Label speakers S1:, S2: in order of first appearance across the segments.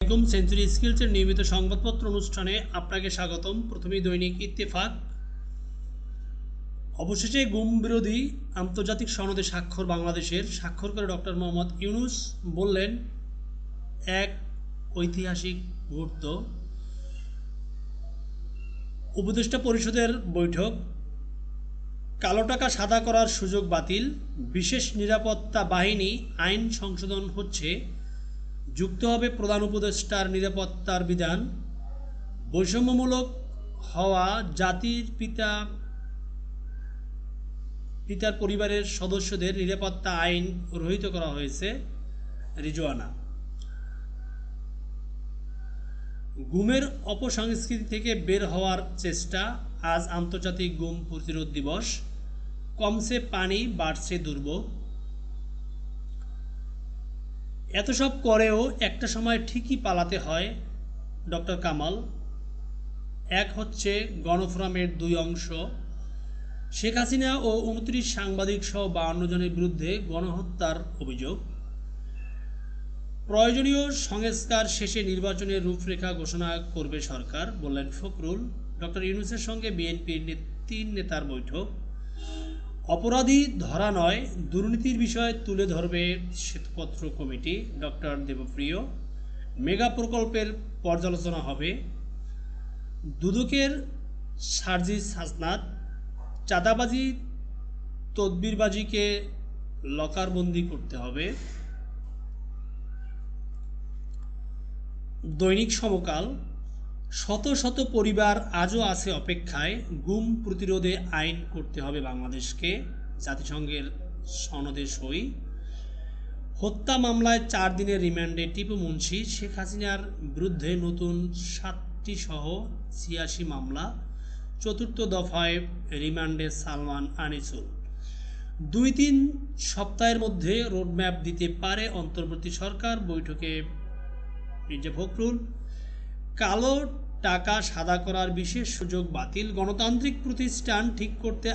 S1: আসসালামাইকুম সেঞ্চুরি স্কিলসের নিয়মিত সংবাদপত্র অনুষ্ঠানে আপনাকে স্বাগতম। প্রথমেই দৈনিক ইত্তেফাক। অবশেষে গুম বিরোধী আন্তর্জাতিক সনদে স্বাক্ষর বাংলাদেশের স্বাক্ষর করে ডক্টর মোহাম্মদ ইউনুস বললেন, এক ঐতিহাসিক মুহূর্ত। উপদেষ্টা পরিষদের বৈঠক। কালো টাকা সাদা করার সুযোগ বাতিল। বিশেষ নিরাপত্তা বাহিনী আইন সংশোধন হচ্ছে। যুক্ত হবে প্রধান উপদেষ্টার নিরাপত্তার বিধান, বৈষম্যমূলক হওয়া জাতির পিতা, পিতার পরিবারের সদস্যদের নিরাপত্তা আইন রহিত করা হয়েছে রিজওয়ানা। গুমের অপসংস্কৃতি থেকে বের হওয়ার চেষ্টা, আজ আন্তর্জাতিক গুম প্রতিরোধ দিবস। কমছে পানি বাড়ছে দুর্ভোগ। এত সব করেও একটা সময় ঠিকই পালাতে হয়, ডক্টর কামাল। এক হচ্ছে গণফোরামের দুই অংশ। শেখ হাসিনা ও উনত্রিশ সাংবাদিক সহ বাহান্ন জনের বিরুদ্ধে গণহত্যার অভিযোগ। প্রয়োজনীয় সংস্কার শেষে নির্বাচনের রূপরেখা ঘোষণা করবে সরকার, বললেন ফখরুল। ডক্টর ইউনুসের সঙ্গে বিএনপির তিন নেতার বৈঠক। অপরাধী ধরা নয়, দুর্নীতির বিষয়ে তুলে ধরবে শ্বেতপত্র কমিটি। ডক্টর দেবপ্রিয়, মেগা প্রকল্পের পর্যালোচনা হবে। দুদকের সার্জিস হাসনাত চাঁদাবাজি, তদবিরবাজিকে লকারবন্দি করতে হবে। দৈনিক সমকাল শত শত পরিবার আজও আছে অপেক্ষায়। গুম প্রতিরোধে আইন করতে হবে বাংলাদেশকে, জাতিসংঘের সনদে সই। হত্যা মামলায় চার দিনের রিমান্ডে টিপু মুন্সি, শেখ হাসিনার বিরুদ্ধে নতুন সাতটি সহ ছিয়াশি মামলা। চতুর্থ দফায় রিমান্ডে সালমান আনিসুল। দুই তিন সপ্তাহের মধ্যে রোডম্যাপ দিতে পারে অন্তর্বর্তী সরকার। বৈঠকে মির্জা ফখরুল কালো টাকা সাদা করার বিশেষ সুযোগ বাতিল। গণতান্ত্রিক প্রতিষ্ঠান ঠিক করতে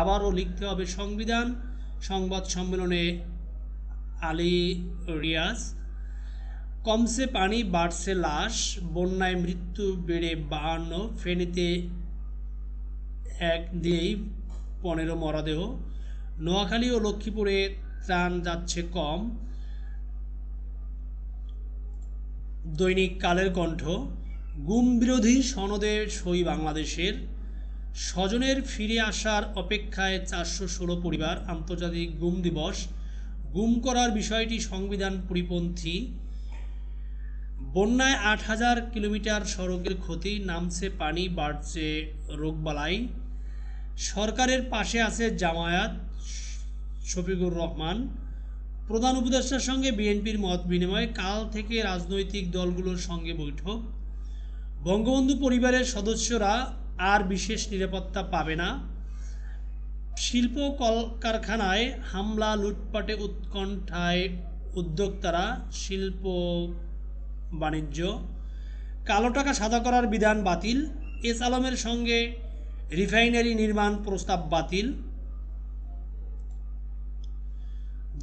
S1: আবারও লিখতে হবে সংবিধান। সংবাদ সম্মেলনে আলী রিয়াজ, কমসে পানি বাড়ছে লাশ, বন্যায় মৃত্যু বেড়ে বাহান্ন, ফেনীতে এক দিয়েই পনেরো মরদেহ। নোয়াখালী ও লক্ষ্মীপুরে ত্রাণ যাচ্ছে কম। দৈনিক কালের কণ্ঠ, গুম বিরোধী সনদে সই বাংলাদেশের, স্বজনের ফিরে আসার অপেক্ষায় চারশো ষোলো পরিবার আন্তর্জাতিক গুম দিবস, গুম করার বিষয়টি সংবিধান পরিপন্থী, বন্যায় আট হাজার কিলোমিটার সড়কের ক্ষতি, নামছে পানি, বাড়ছে রোগবালাই, সরকারের পাশে আছে জামায়াত, শফিকুর রহমান প্রধান উপদেষ্টার সঙ্গে বিএনপির মত বিনিময় কাল থেকে রাজনৈতিক দলগুলোর সঙ্গে বৈঠক। বঙ্গবন্ধু পরিবারের সদস্যরা আর বিশেষ নিরাপত্তা পাবে না। শিল্প কলকারখানায় হামলা, লুটপাটে উৎকণ্ঠায় উদ্যোক্তারা শিল্প বাণিজ্য। কালো টাকা সাদা করার বিধান বাতিল। এস আলমের সঙ্গে রিফাইনারি নির্মাণ প্রস্তাব বাতিল।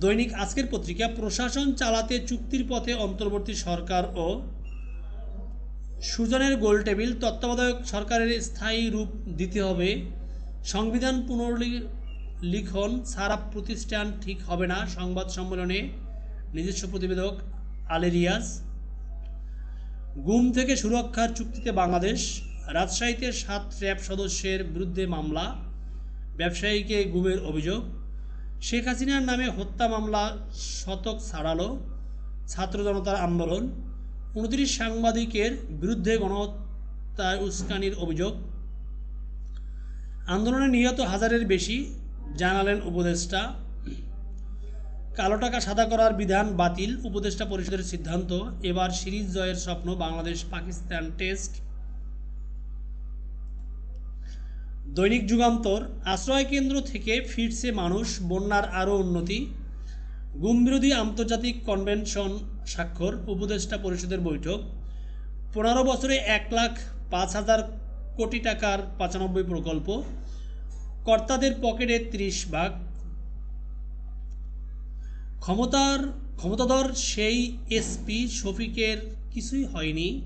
S1: দৈনিক আজকের পত্রিকা, প্রশাসন চালাতে চুক্তির পথে অন্তর্বর্তী সরকার ও সুজনের গোল টেবিল, তত্ত্বাবধায়ক সরকারের স্থায়ী রূপ দিতে হবে। সংবিধান পুনর্লিখন সারা প্রতিষ্ঠান ঠিক হবে না, সংবাদ সম্মেলনে নিজস্ব প্রতিবেদক আলেরিয়াস গুম থেকে সুরক্ষার চুক্তিতে বাংলাদেশ, রাজশাহীতে সাত র্যাব সদস্যের বিরুদ্ধে মামলা, ব্যবসায়ীকে গুমের অভিযোগ। শেখ হাসিনার নামে হত্যা মামলা শতক ছাড়ালো ছাত্র জনতার আন্দোলন। উনত্রিশ সাংবাদিকের বিরুদ্ধে গণহত্যার উস্কানির অভিযোগ। আন্দোলনে নিহত হাজারের বেশি, জানালেন উপদেষ্টা। কালো টাকা সাদা করার বিধান বাতিল, উপদেষ্টা পরিষদের সিদ্ধান্ত। এবার সিরিজ জয়ের স্বপ্ন বাংলাদেশ পাকিস্তান টেস্ট দৈনিক যুগান্তর, আশ্রয় কেন্দ্র থেকে ফিরছে মানুষ, বন্যার আরও উন্নতি। গুমবিরোধী আন্তর্জাতিক কনভেনশন স্বাক্ষর, উপদেষ্টা পরিষদের বৈঠক। পনেরো বছরে এক লাখ পাঁচ হাজার কোটি টাকার পঁচানব্বই প্রকল্প। কর্তাদের পকেটে ত্রিশ ভাগ। ক্ষমতার, ক্ষমতাধর সেই এসপি শফিকের কিছুই হয়নি।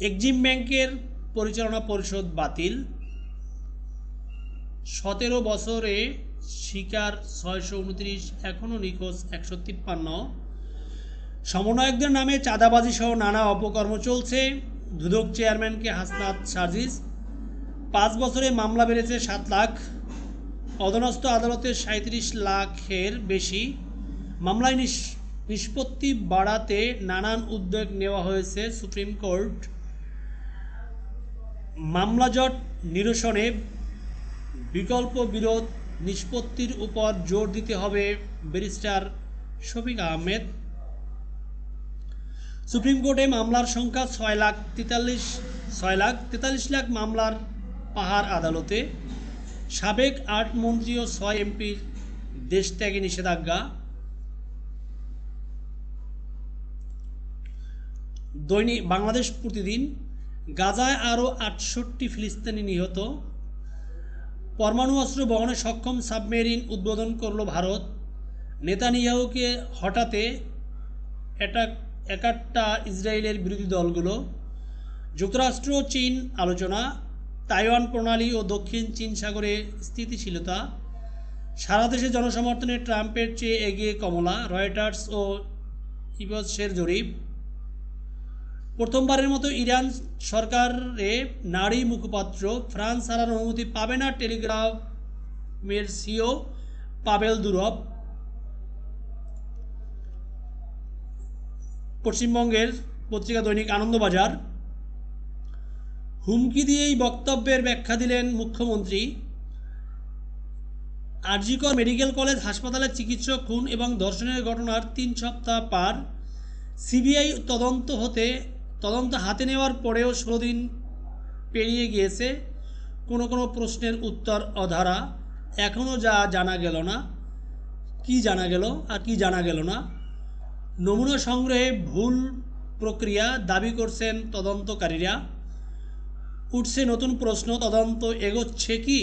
S1: এক্সিম ব্যাংকের পরিচালনা পরিষদ বাতিল। সতেরো বছরে শিকার ছয়শো উনত্রিশ, এখনও নিখোঁজ একশো তিপ্পান্ন। সমন্বয়কদের নামে চাঁদাবাজি সহ নানা অপকর্ম চলছে। দুদক চেয়ারম্যানকে হাসনাত সার্জিস পাঁচ বছরে মামলা বেড়েছে সাত লাখ। অধনস্থ আদালতে সাঁত্রিশ লাখের বেশি। মামলায় নিষ্পত্তি বাড়াতে নানান উদ্যোগ নেওয়া হয়েছে সুপ্রিম কোর্ট। মামলা জট নিরসনে বিকল্প বিরোধ নিষ্পত্তির উপর জোর দিতে হবে ব্যারিস্টার শফিক আহমেদ। সুপ্রিম কোর্টে মামলার সংখ্যা ছয় লাখ তেতাল্লিশ, ছয় লাখ তেতাল্লিশ লাখ মামলার পাহাড় আদালতে। সাবেক আট মন্ত্রী ও ছয় এমপির দেশ ত্যাগে নিষেধাজ্ঞা। দৈনিক বাংলাদেশ প্রতিদিন গাজায় আরও আটষট্টি ফিলিস্তিনি নিহত। পরমাণু অস্ত্র বহনে সক্ষম সাবমেরিন উদ্বোধন করল ভারত। নেতানিয়াহুকে হঠাতে এটা একাট্টা ইসরায়েলের বিরোধী দলগুলো। যুক্তরাষ্ট্র, চীন আলোচনা। তাইওয়ান প্রণালী ও দক্ষিণ চীন সাগরে স্থিতিশীলতা। সারা দেশে জনসমর্থনে ট্রাম্পের চেয়ে এগিয়ে কমলা, রয়টার্স ও ইবসের জরিপ। প্রথমবারের মতো ইরান সরকারে নারী মুখপাত্র ফ্রান্স ছাড়ার অনুমতি পাবে না টেলিগ্রাফের সিও পাবেল দুরব। পশ্চিমবঙ্গের পত্রিকা দৈনিক আনন্দবাজার। হুমকি দিয়েই বক্তব্যের ব্যাখ্যা দিলেন মুখ্যমন্ত্রী। আরজিকর মেডিকেল কলেজ হাসপাতালে চিকিৎসক খুন এবং ধর্ষণের ঘটনার তিন সপ্তাহ পার। সিবিআই তদন্ত হতে তদন্ত হাতে নেওয়ার পরেও ষোলো দিন পেরিয়ে গিয়েছে। কোনো কোনো প্রশ্নের উত্তর অধারা। এখনও যা জানা গেল না, কি জানা গেল আর কি জানা গেল না। নমুনা সংগ্রহে ভুল প্রক্রিয়া দাবি করছেন তদন্তকারীরা। উঠছে নতুন প্রশ্ন, তদন্ত এগোচ্ছে কি?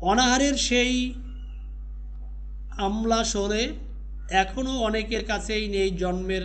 S1: অনাহারের সেই আমলা সরে এখনও অনেকের কাছেই নেই জন্মের